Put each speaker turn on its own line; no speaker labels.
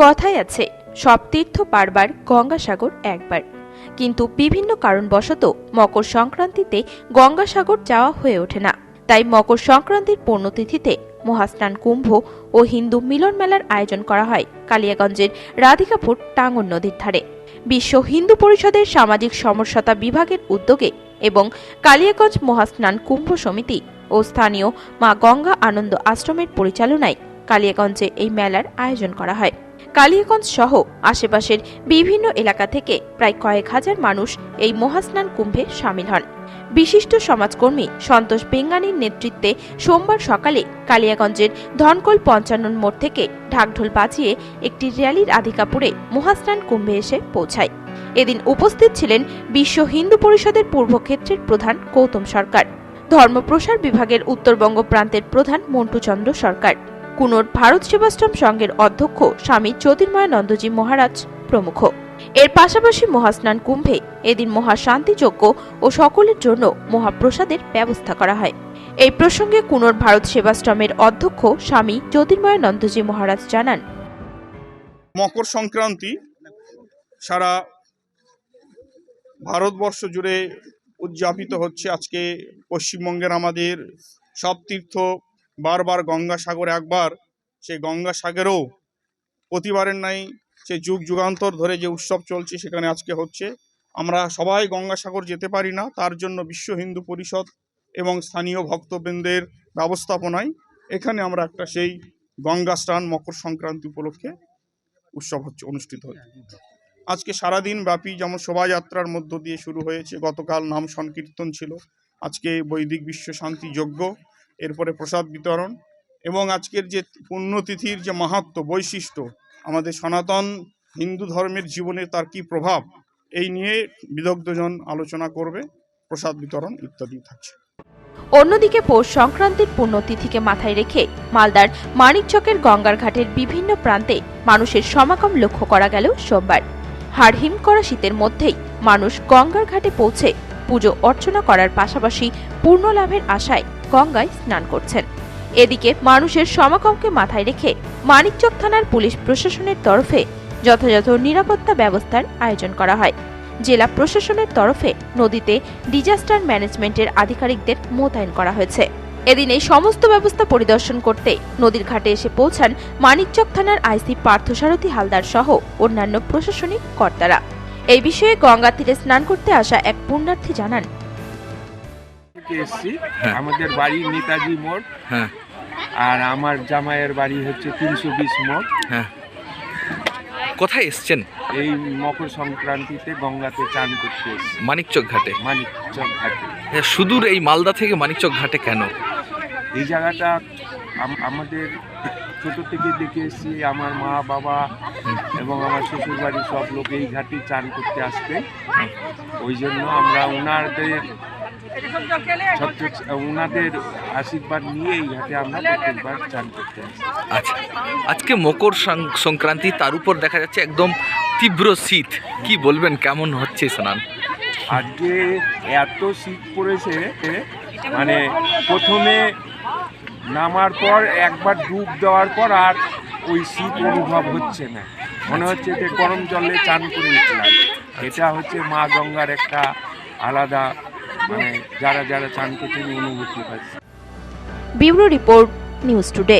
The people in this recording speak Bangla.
কথাই আছে, সব তীর্থ পারবার গঙ্গাসাগর একবার। কিন্তু বিভিন্ন কারণবশত মকর সংক্রান্তিতে গঙ্গাসাগর যাওয়া হয়ে ওঠে না। তাই মকর সংক্রান্তির পূর্ণতিথিতে মহাস্নান কুম্ভ ও হিন্দু মিলন মেলার আয়োজন করা হয় কালিয়াগঞ্জের রাধিকাপুর টাঙ্গন নদীর ধারে। বিশ্ব হিন্দু পরিষদের সামাজিক সমস্যতা বিভাগের উদ্যোগে এবং কালিয়াগঞ্জ মহাস্নান কুম্ভ সমিতি ও স্থানীয় মা গঙ্গা আনন্দ আশ্রমের পরিচালনায় কালিয়াগঞ্জে এই মেলার আয়োজন করা হয়। কালিয়াগঞ্জ সহ আশেপাশের বিভিন্ন এলাকা থেকে প্রায় কয়েক হাজার মানুষ এই মহাস্নান কুম্ভে সামিল হন। বিশিষ্ট সমাজকর্মী সন্তোষ বেঙ্গানির নেতৃত্বে সোমবার সকালে কালিয়াগঞ্জের ধনকল পঞ্চান্ন মোড় থেকে ঢাকঢোল বাজিয়ে একটি র্যালির আধিকাপুরে মহাস্নান কুম্ভে এসে পৌঁছায়। এদিন উপস্থিত ছিলেন বিশ্ব হিন্দু পরিষদের পূর্বক্ষেত্রের প্রধান গৌতম সরকার। ধর্মপ্রসার বিভাগের উত্তরবঙ্গ প্রান্তের প্রধান মন্টুচন্দ্র সরকার। কুনোর ভারত সেবাশ্রম সংঘের অধ্যক্ষ স্বামী জ্যোতির্ময়ানন্দজি মহারাজ প্রমুখ। এর পাশাপাশি মহাস্নান কুম্ভে এদিন মহাশান্তিযজ্ঞ ও সকলের জন্য মহাপ্রসাদের ব্যবস্থা করা হয়। এই প্রসঙ্গে কুনোর ভারত সেবাশ্রমের অধ্যক্ষ স্বামী জ্যোতির্ময়ানন্দজি মহারাজ জানান,
মকর সংক্রান্তি সারা ভারতবর্ষ জুড়ে উদযাপিত হচ্ছে। আজকে পশ্চিমবঙ্গের আমাদের সব তীর্থ বারবার গঙ্গাসাগর একবার, সেই গঙ্গাসাগরেও প্রতিবারের নাই সে যুগ যুগান্তর ধরে যে উৎসব চলছে সেখানে আজকে হচ্ছে। আমরা সবাই গঙ্গাসাগর যেতে পারি না, তার জন্য বিশ্ব হিন্দু পরিষদ এবং স্থানীয় ভক্তবৃন্দের ব্যবস্থাপনায় এখানে আমরা একটা সেই গঙ্গা স্নান মকর সংক্রান্তি উপলক্ষে উৎসব হচ্ছে, অনুষ্ঠিত হচ্ছে। আজকে সারাদিন ব্যাপী যেমন শোভাযাত্রার মধ্য দিয়ে শুরু হয়েছে, গতকাল নাম সংকীর্তন ছিল, আজকে বৈদিক বিশ্ব শান্তি যজ্ঞ এরপরে প্রসাদ বিতরণ এবং আজকের যে পুণ্যতিথির যে মাহাত্ম বৈশিষ্ট্য, আমাদের সনাতন হিন্দু ধর্মের জীবনে তার কি প্রভাব, এই নিয়ে বিদগ্ধজন আলোচনা করবে, প্রসাদ বিতরণ ইত্যাদি থাকছে।
অন্যদিকে পৌষ সংক্রান্তির পুণ্যতিথিকে মাথায় রেখে মালদার মানিকচকের গঙ্গার ঘাটের বিভিন্ন প্রান্তে মানুষের সমাগম লক্ষ্য করা গেল সোমবার। হাড়হিম করা শীতের মধ্যেই মানুষ গঙ্গার ঘাটে পৌঁছে পুজো অর্চনা করার পাশাপাশি পূর্ণ লাভের আশায় গঙ্গায় স্নান করছেন। এদিকে মানুষের সমাগমকে মাথায় রেখে মানিকচক থানার পুলিশ প্রশাসনের তরফে যথাযথ নিরাপত্তা ব্যবস্থার আয়োজন করা হয়। জেলা প্রশাসনের তরফে নদীতে ডিজাস্টার ম্যানেজমেন্টের আধিকারিকদের মোতায়েন করা হয়েছে। এদিন এই সমস্ত ব্যবস্থা পরিদর্শন করতে নদীর ঘাটে এসে পৌঁছান মানিকচক থানার আইসি পার্থসারথী হালদার সহ অন্যান্য প্রশাসনিক কর্তারা। এই বিষয়ে গঙ্গা তীরে স্নান করতে আসা এক পুণ্যার্থী জানান
থেকে এসছি।
হ্যাঁ।
আমাদের বাড়ি নেতাজি মোড়।
হ্যাঁ।
আর আমার জামাইয়ের বাড়ি হচ্ছে তিনশো বিশ মোড়।
হ্যাঁ। কোথায় এসছেন?
এই মকর সংক্রান্তিতে গঙ্গাতে চান করতে এসছি।
মানিকচক ঘাটে?
মানিকচক ঘাটে।
সুদূর এই মালদা থেকে মানিকচক ঘাটে কেন?
এই জায়গাটা আমাদের ছোট থেকে দেখে এসছি। আমার মা বাবা এবং আমার শ্বশুর বাড়ির সব লোক এই ঘাটে চান করতে আসবে। ওই জন্য আমরা ওনাদের ওনাদের আশীর্বাদ নিয়ে এই ঘাটে আমরা প্রত্যেকবার চান করতে
আচ্ছা আজকে মকর সং- সংক্রান্তি তার উপর দেখা যাচ্ছে একদম তীব্র শীত। কি বলবেন কেমন হচ্ছে স্নান
আজকে এত শীত পড়েছে মানে প্রথমে নামার পর একবার ডুব দেওয়ার পর আর ওই শীত অনুভব হচ্ছে না। মনে হচ্ছে যে গরম জলে চান করে উঠলাম। এটা হচ্ছে মা গঙ্গার একটা আলাদা মানে যারা যারা চান করছেন অনুভূতি পাচ্ছে
ব্যুরো রিপোর্ট নিউজ টুডে।